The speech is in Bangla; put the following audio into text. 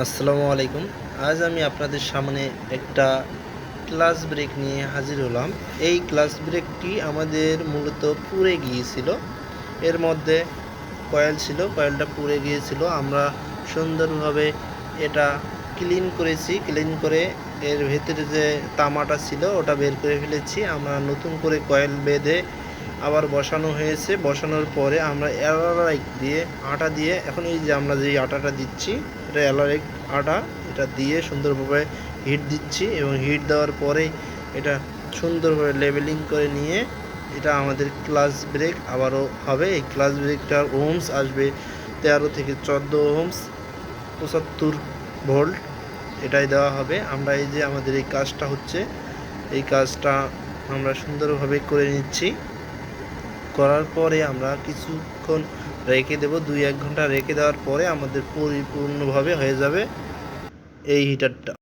আসসালামু আলাইকুম। আজ আমি আপনাদের সামনে একটা ক্লাস ব্রেক নিয়ে হাজির হলাম। এই ক্লাস ব্রেকটি আমাদের মূলত পুড়ে গিয়েছিল। এর মধ্যে কয়েল ছিল, কয়েলটা পুড়ে গিয়েছিল। আমরা সুন্দরভাবে এটা ক্লিন করেছি। ক্লিন করে এর ভেতরে যে তামাটা ছিল, ওটা বের করে ফেলেছি। আমরা নতুন করে কয়েল বেঁধে আবার বসানো হয়েছে। বসানোর পরে আমরা অ্যালারাইক দিয়ে আটা দিয়ে, এখন এই যে আমরা যে আটাটা দিচ্ছি, এটা অ্যালারাইক আটা, এটা দিয়ে সুন্দরভাবে হিট দিচ্ছি এবং হিট দেওয়ার পরে এটা সুন্দরভাবে লেবেলিং করে নিয়ে এটা আমাদের ক্লাস ব্রেক আবারও হবে। এই ক্লাস ব্রেকটার ওহমস আসবে তেরো থেকে চোদ্দ ওহমস পঁচাত্তর ভোল্ট এটাই দেওয়া হবে। আমরা এই যে আমাদের এই কাজটা হচ্ছে, এই কাজটা আমরা সুন্দরভাবে করে নিচ্ছি। করার পরে আমরা কিছুক্ষণ রেখে দেব, দুই এক ঘণ্টা রেখে দেওয়ার পরে আমাদের পরিপূর্ণভাবে হয়ে যাবে এই হিটারটা